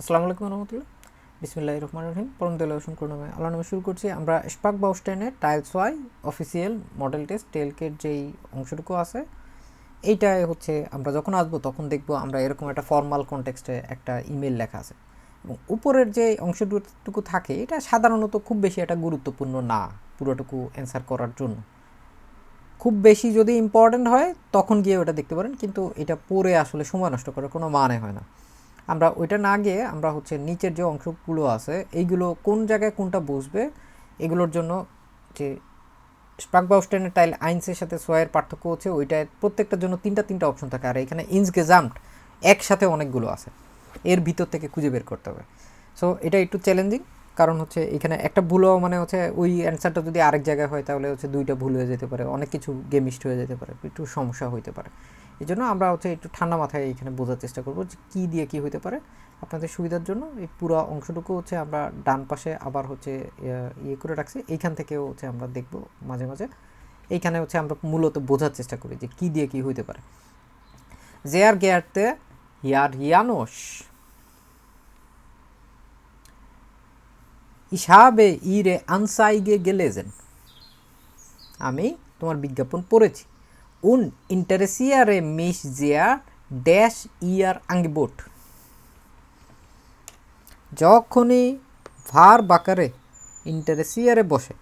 আসসালামু আলাইকুম রহমতুল্লাহ। বিসমিল্লাহ রহমান রহিম। পরম দেলাসন নামে আল্লাহ নামে শুরু করছি আমরা স্পার্ক বাউস্টেনের টাইলস ওয়াই অফিসিয়াল মডেল টেস্ট টেলকের যেই অংশটুকু আছে। এইটাই হচ্ছে আমরা যখন আসব তখন দেখব আমরা এরকম একটা ফর্মাল কনটেক্সটে একটা ইমেল লেখা আছে। এবং উপরের যে অংশটুকু থাকে, এটা সাধারণত খুব বেশি একটা গুরুত্বপূর্ণ না পুরোটুকু অ্যান্সার করার জন্য। খুব বেশি যদি ইম্পর্ট্যান্ট হয়, তখন গিয়ে ওটা দেখতে পারেন, কিন্তু এটা পড়ে আসলে সময় নষ্ট করার কোনো মানে হয় না। আমরা ওইটা না গিয়ে আমরা হচ্ছে নিচের যে অংশগুলো আছে, এইগুলো কোন জায়গায় কোনটা বসবে, এগুলোর জন্য যে স্পার্ক বাউস্টেনের টাইল আইনসের সাথে সোয়ের পার্থক্য হচ্ছে ওইটায় প্রত্যেকটার জন্য তিনটা তিনটা অপশন থাকে। আর এখানে ইন্স গেজাম্ট একসাথে অনেকগুলো আছে। এর ভিতর থেকে খুঁজে বের করতে হবে। সো এটা একটু চ্যালেঞ্জিং কারণ হচ্ছে এখানে একটা ভুলও মানে হচ্ছে ওই অ্যান্সারটা যদি আরেক জায়গায় হয় তাহলে হচ্ছে দুইটা ভুল হয়ে যেতে পারে, অনেক কিছু গেমিস্ট হয়ে যেতে পারে, একটু সমস্যা হইতে পারে। এই জন্য আমরা হচ্ছে একটু ঠান্ডা মাথায় এখানে বোঝার চেষ্টা করব যে কী দিয়ে কী হইতে পারে আপনাদের সুবিধার জন্য। এই পুরো অংশটুকু হচ্ছে আমরা ডান পাশে আবার হচ্ছে ইয়ে করে রাখছি। এইখান থেকেও হচ্ছে আমরা দেখব মাঝে মাঝে। এইখানে হচ্ছে আমরা মূলত বোঝার চেষ্টা করি যে কী দিয়ে কী হইতে পারে। জেয়ার গেয়ারতে ইয়ার ইয়ানোস ইসাবে ইরে আনসাইগে গেলেজেন। আমি তোমার বিজ্ঞাপন পড়েছি। উন ইন্টারেসিয়ারে মিস জিয়া ড্যাশ ইয়ার আঙ্গিবোট যখনই ভার বাকারে ইন্টারেসিয়ারে বসে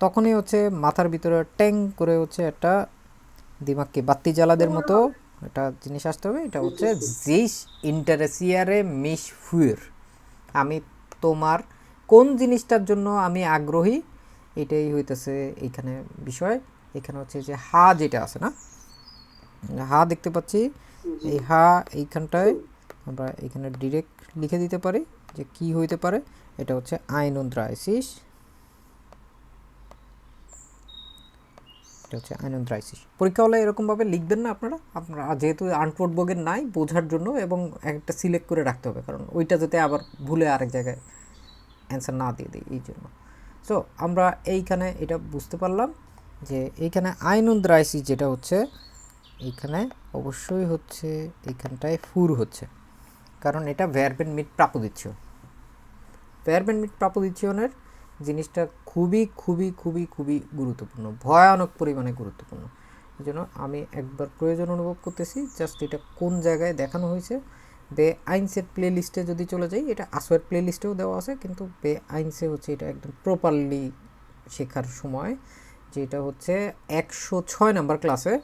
তখনই হচ্ছে মাথার ভিতরে ট্যাং করে হচ্ছে একটা দিমাগকে বাত্তি জ্বালাদের মতো একটা জিনিস আসতে হবে এটা হচ্ছে জিস ইন্টারেসিয়ারে মিস ফুয়ের আমি তোমার কোন জিনিসটার জন্য আমি আগ্রহী এটাই হইতেছে এইখানে বিষয় এখানে হচ্ছে যে হা যেটা আছে না? হা দেখতে পাচ্ছি। এই হা এইখানটায় আমরা এখানে ডিরেক্ট লিখে দিতে পারি যে কি হইতে পারে। এটা হচ্ছে আইনন্দ্রাইসিস এটা হচ্ছে আইনন্দ্রাইসিস পরীক্ষা হলে এরকমভাবে লিখবেন না আপনারা। আপনারা যেহেতু আনপোর্ট বগের নাই বোঝার জন্য এবং একটা সিলেক্ট করে রাখতে হবে। কারণ ওইটা যাতে আবার ভুলে আরেক জায়গায় অ্যান্সার না দিয়ে দিই এই জন্য। সো আমরা এইখানে এটা বুঝতে পারলাম। যে এইখানে আইনুদ্রাইসিস যেটা হচ্ছে এইখানে অবশ্যই হচ্ছে এইখানটায় ফুর হচ্ছে। কারণ এটা ভ্যারবেন মিট প্রাপদিচ্ছ ভ্যারবেন মিট প্রাপদিচ্ছনের জিনিসটা খুবই খুবই খুবই খুবই গুরুত্বপূর্ণ, ভয়ানক পরিমাণে গুরুত্বপূর্ণ। এই জন্য আমি একবার প্রয়োজন অনুভব করতেছি জাস্ট এটা কোন জায়গায় দেখানো হয়েছে। বে আইনসের প্লে লিস্টে যদি চলে যাই, এটা আসোয়ের প্লে লিস্টেও দেওয়া আছে, কিন্তু বে আইনসে হচ্ছে এটা একদম প্রপারলি শেখার সময়। যেটা হচ্ছে একশো ছয় নাম্বার ক্লাসে।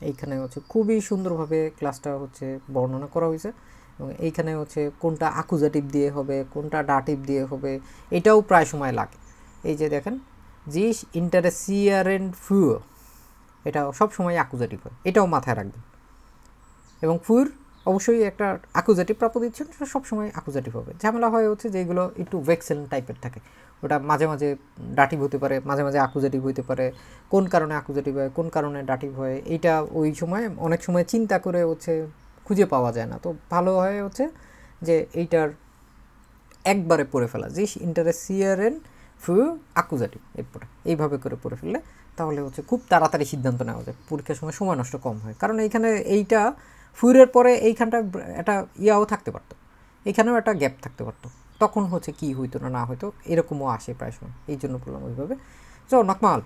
এইখানে হচ্ছে খুবই সুন্দরভাবে ক্লাসটা হচ্ছে বর্ণনা করা হয়েছে এবং এইখানে হচ্ছে কোনটা আকুজাটিভ দিয়ে হবে, কোনটা ডাটিভ দিয়ে হবে, এটাও প্রায় সময় লাগে। এই যে দেখেন, জিস ইন্টারেসিয়ারেন্ট ফুয় এটা সব সময় আকুজাটিভ হয়, এটাও মাথায় রাখবেন। এবং ফুর অবশ্যই একটা আকুজাটিভ প্রাপ্য দিচ্ছেন, সেটা সবসময় আকুজাটিভ হবে। ঝামেলা হয় হচ্ছে যেগুলো একটু ভেক্সেল টাইপের থাকে। ওটা মাঝে মাঝে ডাটিভ হতে পারে, মাঝে মাঝে আকুজাটিভ হতে পারে, কোন কারণে আকুজাটিভ হয়, কোন কারণে ডাটিভ হয়, এইটা ওই সময় অনেক সময় চিন্তা করে হচ্ছে খুঁজে পাওয়া যায় না। তো ভালো হয় হচ্ছে যে এইটার একবারে পড়ে ফেলা, যে ইন্টারেসিয়ারেন ফু আকুজাটিভ এরপরে এইভাবে করে পড়ে ফেললে তাহলে হচ্ছে খুব তাড়াতাড়ি সিদ্ধান্ত নেওয়া যায়, পরীক্ষার সময় সময় নষ্ট কম হয়। কারণ এইখানে এইটা ফুরের পরে এইখানটা একটা ইয়াও থাকতে পারতো এখানেও একটা গ্যাপ থাকতে পারতো। তখন হচ্ছে কি হইতো না না হইতো, এরকমও আসে প্রায় সময়। এই জন্য বললাম ওইভাবে। চ নকমাল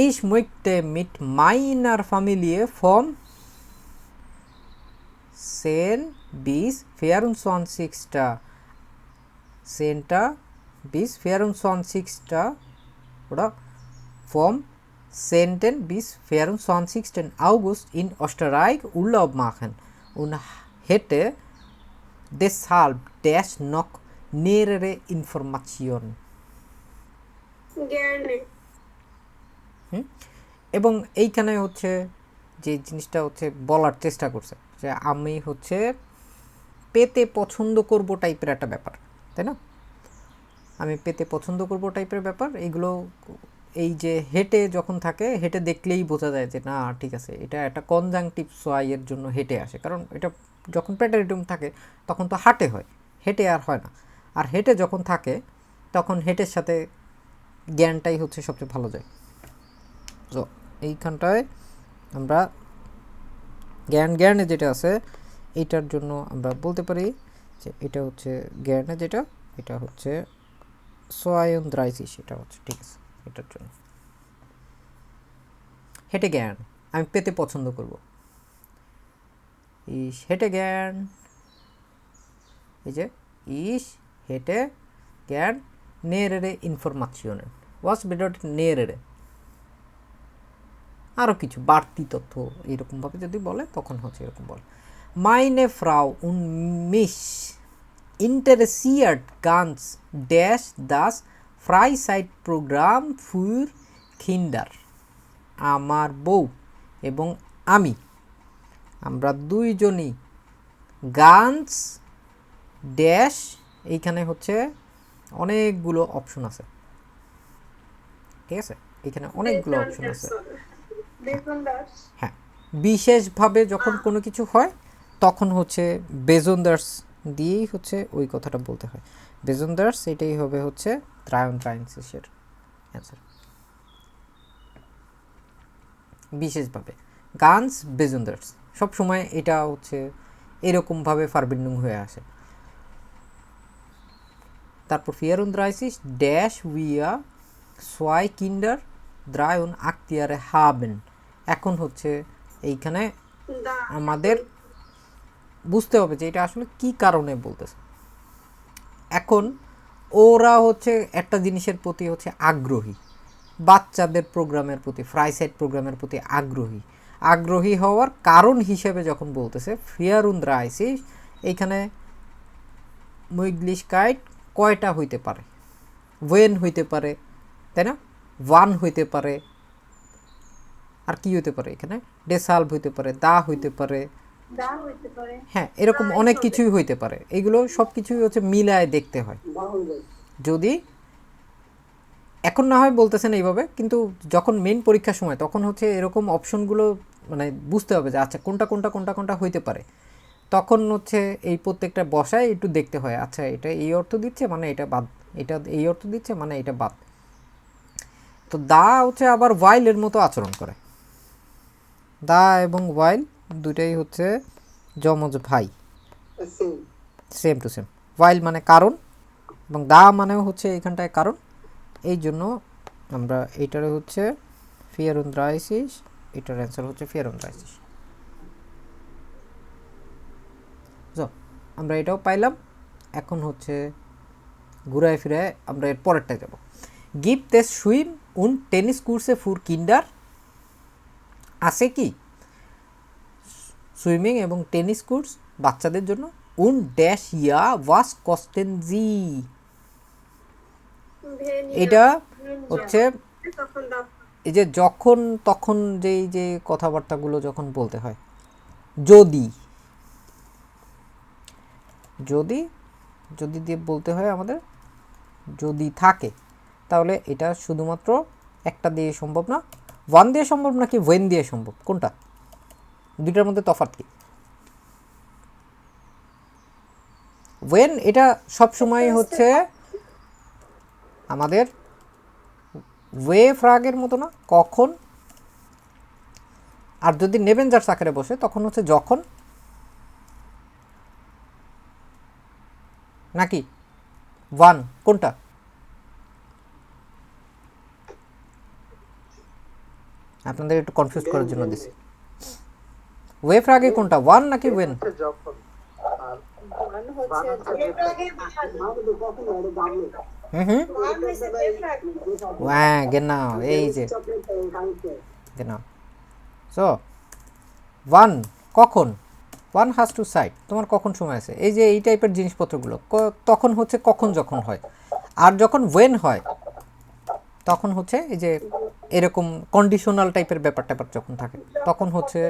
এই সময়তে মিট মাইনার ফ্যামিলি ফর্ম সেন বিস ফেয়ারুন সন সিক্সটা, সেনটা বিস ফেয়ারুন সন সিক্সটা, ওটা ফর্ম সেন্টেন বিস ফেয়ারুন সন সিক্সটেন আউগুস্ট ইন অস্টারাইক উল্লব মাখেন। উন হেটে দে সাল্ভ ড্যাশ নক gerne. হুম? এবং এইখানে হচ্ছে যে জিনিসটা হচ্ছে বলার চেষ্টা করছে যে আমি হচ্ছে পেতে পছন্দ করব টাইপের একটা ব্যাপার তাই না আমি পেতে পছন্দ করব টাইপের ব্যাপার এইগুলো এই যে হেঁটে যখন থাকে হেঁটে দেখলেই বোঝা যায় যে না ঠিক আছে এটা একটা কনজাংটিভ সোয়াইয়ের জন্য হেঁটে আসে কারণ এটা যখন প্যাটারিটুম থাকে তখন তো হাটে হয় হেঁটে আর হয় না আর হেঁটে যখন থাকে, তখন হেঁটের সাথে জ্ঞানটাই হচ্ছে সবচেয়ে ভালো যায়। তো এইখানটায় আমরা জ্ঞান, জ্ঞানে যেটা আছে এইটার জন্য আমরা বলতে পারি যে এটা হচ্ছে গ্যানে যেটা, এটা হচ্ছে সোয়ায়ন দ্রাইসিস এটা হচ্ছে, ঠিক আছে, এটার জন্য। হেঁটে জ্ঞান, আমি পেতে পছন্দ করব। ইস, হেঁটে জ্ঞান, এই যে, ইস হেঁটে জ্ঞান নেরেরে ইনফরমাশনের ওয়াস বেডট নেরেরে। আরও কিছু বাড়তি তথ্য এরকমভাবে যদি বলে, তখন হচ্ছে এরকম বলে। মাইনে ফ্রাউ উন মিস interessiert ganz dash das Freizeitprogramm für Kinder আমার বউ এবং আমি। আমরা দুইজনই গানস ড্যাশ এইখানে হচ্ছে অনেকগুলো অপশন আছে। ঠিক আছে? এখানে অনেকগুলো অপশন আছে। হ্যাঁ। বিশেষভাবে যখন কোনো কিছু হয় তখন হচ্ছে বেজনদার্স দিয়েই হচ্ছে ওই কথাটা বলতে হয়। বেজনদার্স এটাই হবে হচ্ছে ত্রায়ন ট্রাইন্সিসের অ্যান্সার বিশেষভাবে। গানস বেজনদার্স সবসময় এটা হচ্ছে এরকমভাবে ফারবিন্ডুং হয়ে আসে। তারপর ফিয়ারুন্দ্রাইসিস ড্যাশ উইয়া সোয়াই কিন্ডার দ্রায়ন আক্তিয়ারে হাবেন। এখন হচ্ছে এইখানে আমাদের বুঝতে হবে যে এটা আসলে কি কারণে বলতেছে। এখন ওরা হচ্ছে একটা জিনিসের প্রতি হচ্ছে আগ্রহী। বাচ্চাদের প্রোগ্রামের প্রতি ফ্রাইসাইড প্রোগ্রামের প্রতি আগ্রহী। আগ্রহী হওয়ার কারণ হিসেবে যখন বলতেছে ফিয়ারুন্দ্রা আইসিস এইখানে মুইগলিশকাইট কয়টা হইতে পারে? ওয়েন হইতে পারে তাই না? ওয়ান হইতে পারে। আর কি হইতে পারে এখানে? ডেসাল্ভ হইতে পারে দা হইতে পারে। হ্যাঁ এরকম অনেক কিছুই হইতে পারে। এগুলো সব কিছুই হচ্ছে মিলায় দেখতে হয়। যদি এখন না হয় বলতেছেন এইভাবে কিন্তু যখন মেন পরীক্ষার সময় তখন হচ্ছে এরকম অপশনগুলো মানে বুঝতে হবে যে আচ্ছা কোনটা কোনটা কোনটা কোনটা হইতে পারে। তখন হচ্ছে এই প্রত্যেকটা বসায় একটু দেখতে হয় আচ্ছা এটা এই অর্থ দিচ্ছে মানে এটা বাদ এটা এই অর্থ দিচ্ছে মানে এটা বাদ। তো দা হচ্ছে আবার ওয়াইলের মতো আচরণ করে। দা এবং ওয়াইল দুটাই হচ্ছে যমজ ভাই। সেম টু সেম ওয়াইল মানে কারণ এবং দা মানেও হচ্ছে এখানটায় কারণ। এই জন্য আমরা এইটারে হচ্ছে ফিয়ারুন্দ্রাইসিস এটার অ্যান্সার হচ্ছে ফিয়ারুন্দ্রাইসিস আমরা এটাও পাইলাম। এখন হচ্ছে ঘুরায় ফিরায় আমরা এর পরেরটায় যাব। গিভ তে সুইম উন টেনিস কোর্সে ফুর কিন্ডার আছে কি? সুইমিং এবং টেনিস কোর্স বাচ্চাদের জন্য। উন ড্যাশ ইয়া ওয়াস কস্টেনজি এটা হচ্ছে এই যে যখন তখন যেই যে কথাবার্তাগুলো যখন বলতে হয়। যদি। যদি যদি দিয়ে বলতে হয় আমাদের যদি থাকে তাহলে এটা শুধুমাত্র একটা দিয়ে সম্ভব না ওয়ান দিয়ে সম্ভব নাকি ওয়েন দিয়ে সম্ভব? কোনটা? দুইটার মধ্যে তফাৎ কি? ওয়েন এটা সব সময় হচ্ছে আমাদের ওয়ে ফ্রাগের মতো না কখন আর যদি নেভেঞ্জার্স আকারে বসে তখন হচ্ছে যখন নাকি? ওয়ান, কোনটা? আপনাদের একটু কনফিউজ করার জন্য দিছি। ওয়ে ফ্রাগে কোনটা? ওয়ান নাকি ওয়েন হুম হুম। হ্যাঁ genau এই যে। genau সো ওয়ান কখন? ওয়ান হাজ টু সাইড তোমার কখন সময় আছে? এই যে এই টাইপের জিনিসপত্রগুলো তখন হচ্ছে কখন যখন হয়। আর যখন ওয়েন হয়, তখন হচ্ছে এই যে এরকম কন্ডিশনাল টাইপের ব্যাপার ট্যাপার যখন থাকে, তখন হচ্ছে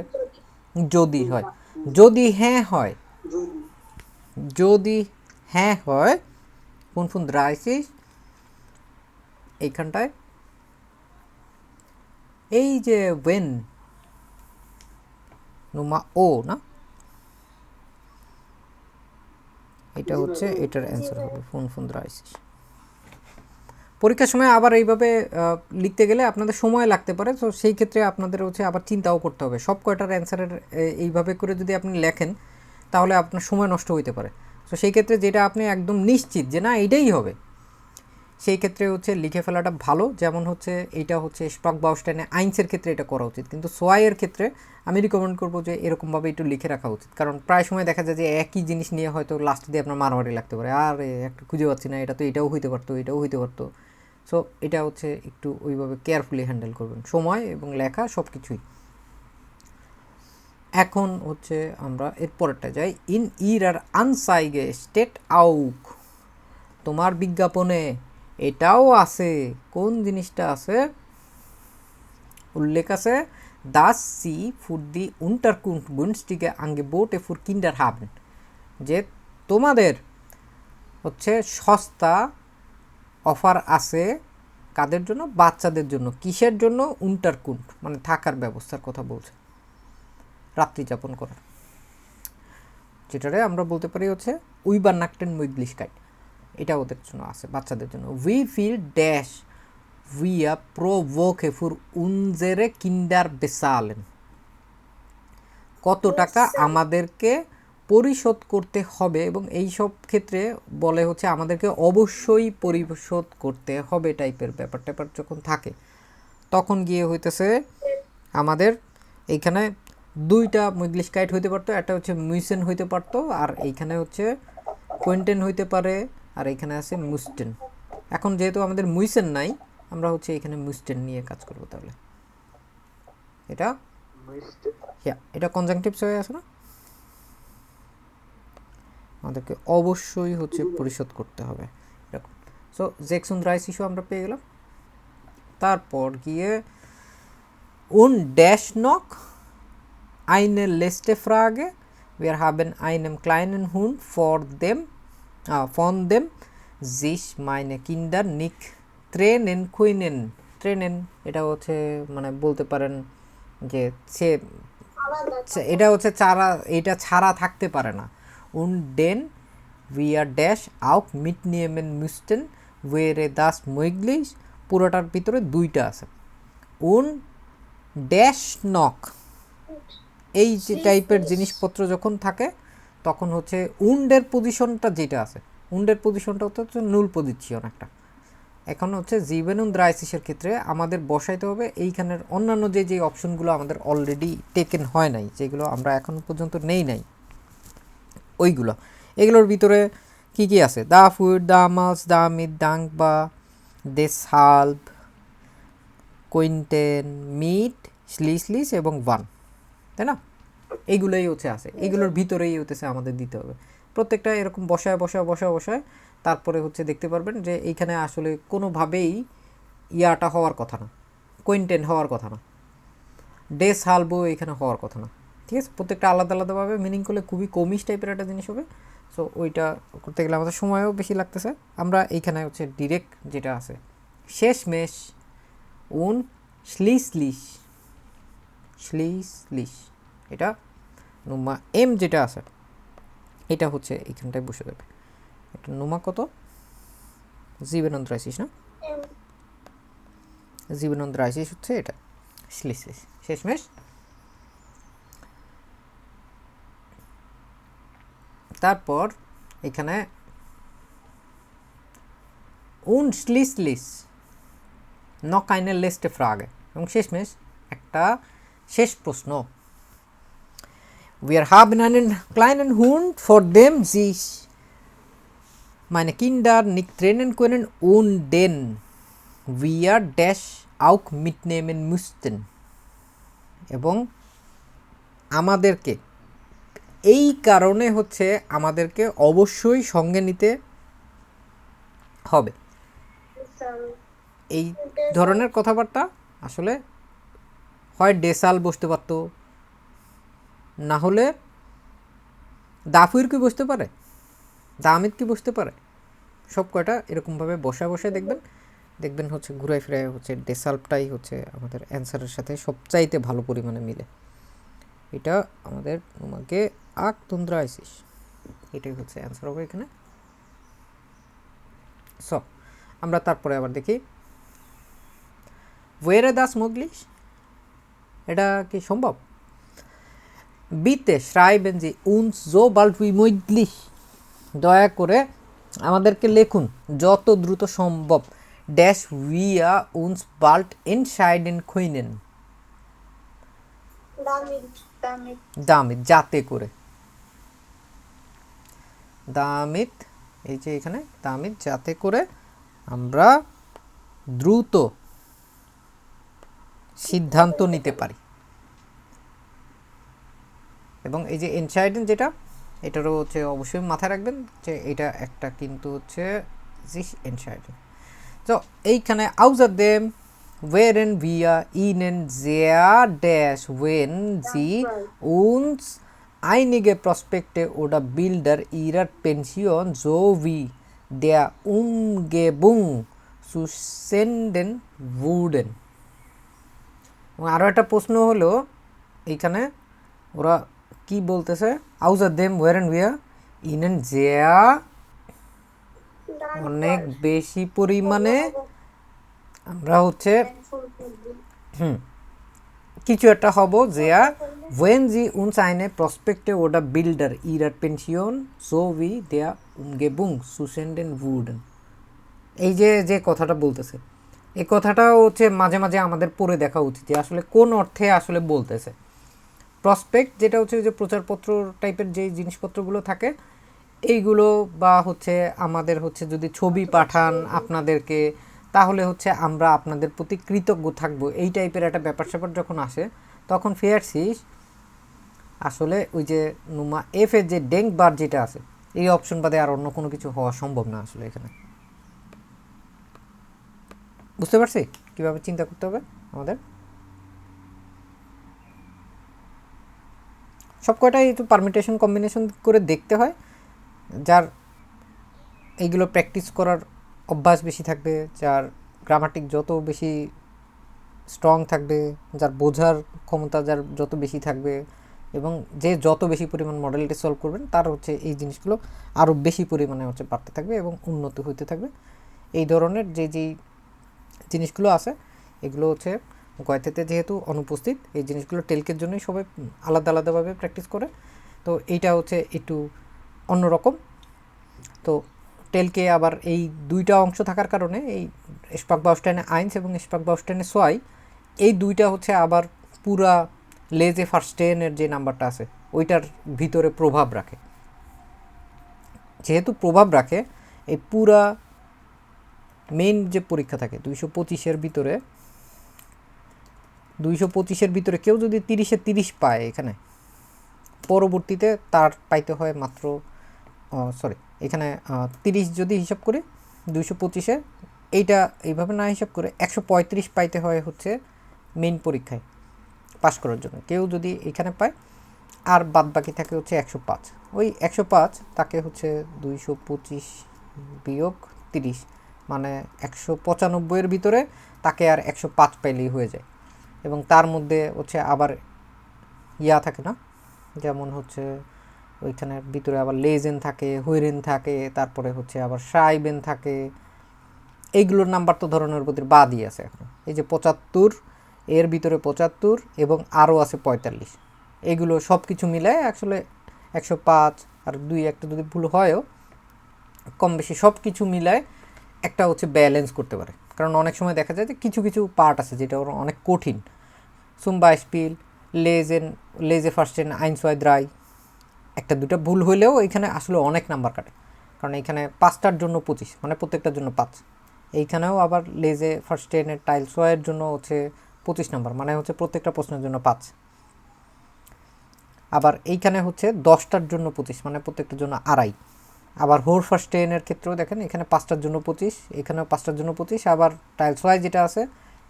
যদি হয়। যদি হ্যাঁ হয়, যদি হ্যাঁ হয়, কোন ফোন দ্রাইসিস এইখানটায়, এই যে ওয়েন নুমা ও না? এটা হচ্ছে, এটার অ্যান্সার হবে, ফোন ফোন আইসিস পরীক্ষার সময় আবার এইভাবে লিখতে গেলে আপনাদের সময় লাগতে পারে, তো সেই ক্ষেত্রে আপনাদের হচ্ছে আবার চিন্তাও করতে হবে। সব কয়টার অ্যান্সারের এইভাবে করে যদি আপনি লেখেন, তাহলে আপনার সময় নষ্ট হইতে পারে। তো সেই ক্ষেত্রে যেটা আপনি একদম নিশ্চিত যে না এটাই হবে সেই ক্ষেত্রে হচ্ছে লিখে ফেলাটা ভালো। যেমন হচ্ছে এটা হচ্ছে স্টক বাউস্টাইনে আইনসের ক্ষেত্রে এটা করা উচিত। কিন্তু সোয়াইয়ের ক্ষেত্রে আমি রিকমেন্ড করব যে এরকমভাবে একটু লিখে রাখা উচিত। কারণ প্রায় সময় দেখা যায় যে একই জিনিস নিয়ে হয়তো লাস্ট দিয়ে আপনার মারামারি লাগতে পারে। আর, একটা খুঁজে পাচ্ছি না, এটা তো এটাও হইতে পারতো, এটাও হইতে পারতো। সো এটা হচ্ছে একটু ওইভাবে কেয়ারফুলি হ্যান্ডেল করবেন। সময় এবং লেখা সব কিছুই এখন হচ্ছে আমরা এর যাই। ইন ইর আর আনসাইগে স্টেট আউক। তোমার বিজ্ঞাপনে এটাও আছে। কোন জিনিসটা আছে? উল্লেখ আছে, দাস সি ফুড দি উন্টারকুন্ট গুনস্টিকে আঙ্গে বোটে ফুর কিন্ডার হাবেন, যে তোমাদের হচ্ছে সস্তা অফার আছে কাদের জন্য? বাচ্চাদের জন্য। কিসের জন্য? উন্টারকুন্ট মানে থাকার ব্যবস্থার কথা বলছে। রাত্রি যাপন করার। যেটারে আমরা বলতে পারি হচ্ছে উইবার নাকটেন মুইগলিশকাইট। এটা ওদের জন্য আছে বাচ্চাদের জন্য। উই ফিল ড্যাশ উইয়া প্রো ভোকে ফুর উনজেরে কিন্ডার বেসালেন কত টাকা আমাদেরকে পরিশোধ করতে হবে এবং এই সব ক্ষেত্রে বলে হচ্ছে আমাদেরকে অবশ্যই পরিশোধ করতে হবে টাইপের ব্যাপার ট্যাপার যখন থাকে তখন গিয়ে হইতেছে আমাদের এইখানে দুইটা মুইগলিশ কাইট হইতে পারতো একটা হচ্ছে মুইসেন হইতে পারতো আর এইখানে হচ্ছে কোয়েন্টেন হইতে পারে আর এখানে আছে মুস্টেন। এখন যেহেতু আমাদের মুইসেন নাই আমরা হচ্ছে এখানে মুস্টেন নিয়ে কাজ করব তাহলে। এটা? ইয়া এটা কনজাংটিভস হয়ে আছে না? আমাদেরকে অবশ্যই হচ্ছে পরিশোধ করতে হবে। এরকম। সো জেকসুন রাইস ইস্যু আমরা পেয়ে গেলাম। তারপর গিয়ে উন ড্যাশ নক eine letzte Frage. Wir haben আইন এম ক্লাইন হুন ফর äh, von dem sich meine Kinder nicht trennen können. ট্রেনেন এটা হচ্ছে মানে বলতে পারেন যে সে সে- এটা হচ্ছে চারা এটা ছাড়া থাকতে পারে না। উন ডেন উইয়ার ড্যাশ আউক মিট নিয়েমেন মুস্টেন ওয়েরে দাস মৈগলিশ পুরোটার ভিতরে দুইটা আছে। উন ড্যাশ নক। এই যে টাইপের জিনিসপত্র যখন থাকে তখন হচ্ছে উন্ডের পজিশনটা যেটা আছে, উন্ডের পজিশনটা হচ্ছে নুল পজিশন একটা। এখন হচ্ছে জীবেনুন দ্রাইসিসের ক্ষেত্রে আমাদের বসাইতে হবে, এইখানের অন্যান্য যে যে অপশনগুলো আমাদের অলরেডি টেকেন হয় নাই, যেগুলো আমরা এখন পর্যন্ত নেই নাই, ওইগুলো। এগুলোর ভিতরে কি কি আছে? দা ফুড, দা মাস দা মিট দাং বা দেশ হাল্প কুইন্টেন মিট স্লিসলিস এবং ওয়ান তাই না? এইগুলোই হচ্ছে আছে। এগুলোর ভিতরেই হতেছে আমাদের দিতে হবে। প্রত্যেকটা এরকম বসায় বসায় বসায় বসায় তারপরে হচ্ছে দেখতে পারবেন যে এইখানে আসলে কোনোভাবেই ইয়াটা হওয়ার কথা না। কোয়েন্টেন হওয়ার কথা না। ডেস হালবো এখানে হওয়ার কথা না। ঠিক আছে? প্রত্যেকটা আলাদা আলাদাভাবে মিনিং করলে খুবই কমিশ টাইপের একটা জিনিস হবে। সো ওইটা করতে গেলে আমাদের সময়ও বেশি লাগতেছে। আমরা এইখানে হচ্ছে ডিরেক্ট যেটা আছে শেষ মেশ উন স্লিসলিশ স্লিসলিশ এটা নুমা এম যেটা আছে এটা হচ্ছে এইখানটায় বসে যাবে। এটা নুমা কত? জীবনন্দ্রাইসিস না? জীবনন্দ্রাইসিস হচ্ছে এটা। স্লিসলিশ শেষমেশ। তারপর এখানে উন স্লিসলিস নক আইনের লেস্টে ফ্রাগে। এবং শেষমেশ একটা শেষ প্রশ্ন। Wir haben einen kleinen Hund, vor dem sich meine Kinder nicht trennen können und den wir dash auch mitnehmen müssten. এবং আমাদেরকে এই কারণে হচ্ছে আমাদেরকে অবশ্যই সঙ্গে নিতে হবে এই ধরনের কথাবার্তা আসলে হয় ডেসাল বসতে পারতো না হলে দাফুর কি বসতে পারে? দামিদ কি বসতে পারে? সব কয়টা এরকমভাবে বসে বসে দেখবেন। দেখবেন হচ্ছে ঘুরাই ফিরাই হচ্ছে ডেসাল্পটাই হচ্ছে আমাদের অ্যান্সারের সাথে সবচাইতে ভালো পরিমাণে মিলে। এটা আমাদের তোমাকে আক তুন্দ্রা আইসিস। এটাই হচ্ছে অ্যান্সার হবে এখানে। সো আমরা তারপরে আবার দেখি। ওয়েরে দাস মুগলিশ এটা কি সম্ভব? Bitte schreiben Sie uns so bald wie möglich দয়া করে আমাদেরকে লিখুন যত দ্রুত সম্ভব ড্যাশ উইয়া উন্স বাল্ট ইন সাইড ইন খুইনেন Damit, damit, দামিত যাতে করে। দামিত এই যে এখানে দামিত যাতে করে আমরা দ্রুত সিদ্ধান্ত নিতে পারি। এবং এই যে এনসাইডেন যেটা এটারও হচ্ছে অবশ্যই মাথায় রাখবেন যে এটা একটা কিন্তু হচ্ছে জিস এনসাইডেন। তো এইখানে আউজ আর দেম ওয়ের এন ভি ভিয়া ইন এন জে আর ড্যাশ ওয়েন জি উনস আইনিগে প্রসপেক্টে ওটা বিল্ডার ইরাট পেনশিয়ন জো ভি দেয়া উম গে বুং সু সেন্ডেন উডেন আরও একটা প্রশ্ন হলো এইখানে ওরা কি বলতেছে? আউজার দেম ওয়ারেন উইয়া ইনেন জেয়া অনেক বেশি পরিমাণে আমরা হচ্ছে, হুম, কিছু একটা হব জেয়া ওয়েন জি উনস আইনে প্রসপেক্টে ওটা বিল্ডার ইরার পেনশিয়ন সো উই দেয়া উমগেবুং সুসেন্ডেন উডেন এই যে যে কথাটা বলতেছে, এই কথাটা হচ্ছে মাঝে মাঝে আমাদের পড়ে দেখা উচিত যে আসলে কোন অর্থে আসলে বলতেছে। প্রসপেক্ট যেটা হচ্ছে যে প্রচারপত্র টাইপের যে জিনিসপত্রগুলো থাকে, এইগুলো বা হচ্ছে আমাদের হচ্ছে যদি ছবি পাঠান আপনাদেরকে, তাহলে হচ্ছে আমরা আপনাদের প্রতি কৃতজ্ঞ থাকব। এই টাইপের একটা ব্যাপার স্যাপার যখন আসে, তখন ফেয়ারসিস আসলে ওই যে নুমা এফ এর যে ডেঙ্ক বার যেটা আছে, এই অপশন বাদে আর অন্য কোনো কিছু হওয়া সম্ভব না আসলে এখানে। বুঝতে পারছি? কীভাবে চিন্তা করতে হবে আমাদের? সব কয়টাই একটু পারমিটেশন কম্বিনেশন করে দেখতে হয়। যার এইগুলো প্র্যাকটিস করার অভ্যাস বেশি থাকবে, যার গ্রামাটিক যত বেশি স্ট্রং থাকবে, যার বোঝার ক্ষমতা যার যত বেশি থাকবে, এবং যে যত বেশি পরিমাণ মডেলটি সলভ করবেন, তার হচ্ছে এই জিনিসগুলো আরও বেশি পরিমাণে হচ্ছে বাড়তে থাকবে এবং উন্নত হইতে থাকবে। এই ধরনের যে যেই জিনিসগুলো আছে, এগুলো হচ্ছে গয়তেতে যেহেতু অনুপস্থিত, এই জিনিসগুলো টেলকের জন্যই সবাই আলাদা আলাদাভাবে প্র্যাকটিস করে। তো এইটা হচ্ছে একটু অন্যরকম। তো টেলকে আবার এই দুইটা অংশ থাকার কারণে, এই স্পাক বাউস্টাইনে আইনস এবং স্পাক বাউস্টাইনে সোয়াই, এই দুইটা হচ্ছে আবার পুরা লেজে ফার্স্ট টেনের যে নাম্বারটা আছে, ওইটার ভিতরে প্রভাব রাখে। যেহেতু প্রভাব রাখে, এই পুরা মেইন যে পরীক্ষা থাকে, দুইশো পঁচিশের ভিতরে দুইশো পঁচিশের ভিতরে কেউ যদি তিরিশে তিরিশ পায় এখানে, পরবর্তীতে তার পাইতে হয় মাত্র সরি এখানে তিরিশ যদি হিসাব করি, দুইশো পঁচিশে, এইটা এইভাবে না হিসাব করে একশো পঁয়ত্রিশ পাইতে হয় হচ্ছে মেইন পরীক্ষায় পাশ করার জন্য। কেউ যদি এখানে পায়, আর বাদ বাকি থাকে হচ্ছে একশো পাঁচ। ওই একশো পাঁচ তাকে হচ্ছে দুইশো পঁচিশ বিয়োগ তিরিশ মানে একশো পঁচানব্বইয়ের ভিতরে তাকে আর একশো পাঁচ পাইলেই হয়ে যায়। এবং তার মধ্যে হচ্ছে আবার ইয়া থাকে না? যেমন হচ্ছে ওইখানের ভিতরে আবার লেজেন থাকে হুইরেন থাকে, তারপরে হচ্ছে আবার সাইবেন থাকে। এইগুলোর নাম্বার তো ধরনের প্রতি বাদই আছে এখন। এই যে পঁচাত্তর, এর ভিতরে পঁচাত্তর এবং আরও আছে পঁয়তাল্লিশ। এগুলো সব কিছু মিলায় আসলে একশো পাঁচ আর দুই একটা যদি ভুল হয়ও কম বেশি সব কিছু মিলায় একটা হচ্ছে ব্যালেন্স করতে পারে। কারণ অনেক সময় দেখা যায় যে কিছু কিছু পার্ট আছে যেটা ওর অনেক কঠিন। সুম্বা স্পিল লেজেন লেজে ফার্স্টেন আইনসওয়াই দ্রাই একটা, দুটো ভুল হইলেও এখানে আসলে অনেক নাম্বার কাটে। কারণ এখানে পাঁচটার জন্য পঁচিশ মানে প্রত্যেকটার জন্য পাঁচ। এইখানেও আবার লেজে ফার্স্ট টেনের টাইল সোয়ের জন্য হচ্ছে পঁচিশ নাম্বার মানে হচ্ছে প্রত্যেকটা প্রশ্নের জন্য পাঁচ। আবার এইখানে হচ্ছে দশটার জন্য পঁচিশ মানে প্রত্যেকটার জন্য আড়াই। আবার হোর ফার্স্ট টেনের ক্ষেত্রেও দেখেন, এখানে পাঁচটার জন্য পঁচিশ, এখানেও পাঁচটার জন্য পঁচিশ, আবার টাইলস ওয়াই যেটা আছে,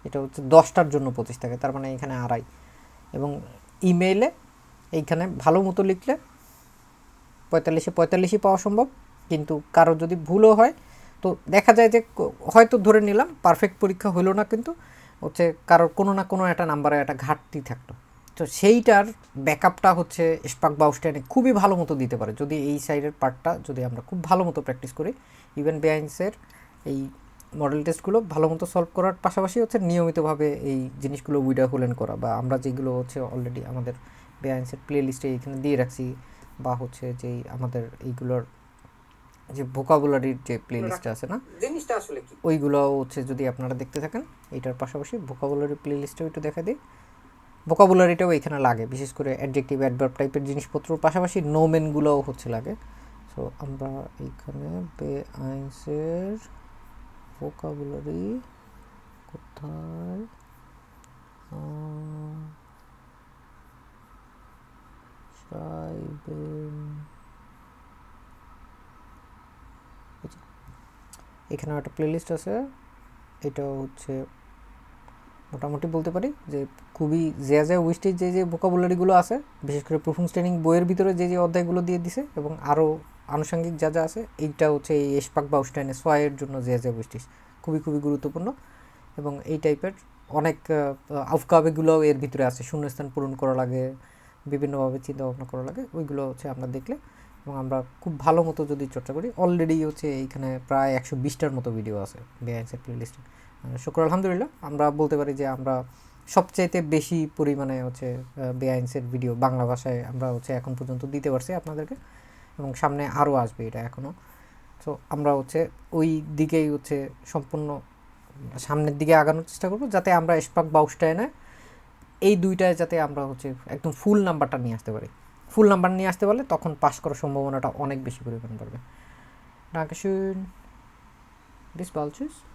এটা হচ্ছে দশটার জন্য পঁচিশ থাকে, তার মানে এখানে আড়াই। এবং ইমেইলে এইখানে ভালো মতো লিখলে পঁয়তাল্লিশে পঁয়তাল্লিশই পাওয়া সম্ভব, কিন্তু কারও যদি ভুলও হয়, তো দেখা যায় যে হয়তো ধরে নিলাম, পারফেক্ট পরীক্ষা হলো না কিন্তু হচ্ছে কারোর কোনো না কোনো একটা নাম্বারে একটা ঘাটতি থাকতো। তো সেইটার ব্যাকআপটা হচ্ছে স্পাক বাউস্টাইনে খুবই ভালো মতো দিতে পারে। যদি এই সাইডের পার্টটা যদি আমরা খুব ভালো মতো প্র্যাকটিস করি ইভেন বেআইন্সের এই মডেল টেস্টগুলো ভালো মতো সলভ করার পাশাপাশি হচ্ছে নিয়মিতভাবে এই জিনিসগুলো উইডা হোলেন করা বা আমরা যেগুলো হচ্ছে অলরেডি আমাদের বেআইন্সের প্লে লিস্টে এইখানে দিয়ে রাখছি বা হচ্ছে যে আমাদের এইগুলোর যে ভোকাবুলারির যে প্লে লিস্টটা আছে না জিনিসটা আসলে কি? ওইগুলো হচ্ছে যদি আপনারা দেখতে থাকেন এটার পাশাপাশি ভোকাবুলারি প্লে লিস্টটাও একটু দেখা দিই। ভোকাবুলারিটাও এখানে লাগে, বিশেষ করে অ্যাডজেক্টিভ অ্যাডভার্ব টাইপের জিনিসপত্রর পাশাপাশি নোমেনগুলোও হচ্ছে লাগে। সো আমরা এইখানে বে আইন্সের ভোকাবুলারি কোথায় এখানে একটা প্লেলিস্ট আছে। এটা হচ্ছে, মোটামুটি বলতে পারি যে খুবই যে যে উইস্টের যে যে ভোকাবুলারিগুলো আছে, বিশেষ করে প্রথম শ্রেণিং বইয়ের ভিতরে যে যে অধ্যায়গুলো দিয়ে দিছে এবং আরও আনুষঙ্গিক যা যা আছে, এইটা হচ্ছে এই এসপাক বা উস্টাইনে সোয়ের জন্য যে যে উইস্টিস খুবই খুবই গুরুত্বপূর্ণ এবং এই টাইপের অনেক আউফকাবেগুলোও এর ভিতরে আছে। শূন্যস্থান পূরণ করা লাগে বিভিন্নভাবে চিন্তা ভাবনা করা লাগে ওইগুলো হচ্ছে আমরা দেখলে এবং আমরা খুব ভালো মতো যদি চর্চা করি অলরেডি হচ্ছে এইখানে প্রায় একশো বিশটার মতো ভিডিও আছে বেআইন্সের প্লেলিস্টে শুক্র আলহামদুলিল্লাহ, আমরা বলতে পারি যে আমরা সবচাইতে বেশি পরিমাণে হচ্ছে বেআইনসের ভিডিও বাংলা ভাষায় আমরা হচ্ছে এখন পর্যন্ত দিতে পারছি আপনাদেরকে এবং সামনে আরও আসবে এটা এখনও সো আমরা হচ্ছে ওই দিকেই হচ্ছে সম্পূর্ণ সামনের দিকে আগানোর চেষ্টা করব যাতে আমরা স্পাক বাউসটায় এই দুইটায় যাতে আমরা হচ্ছে একদম ফুল নাম্বারটা নিয়ে আসতে পারি ফুল নাম্বার নিয়ে আসতে পারলে তখন পাস করার সম্ভাবনাটা অনেক বেশি পরিমাণ বাড়বে. Bis bald. Tschüss.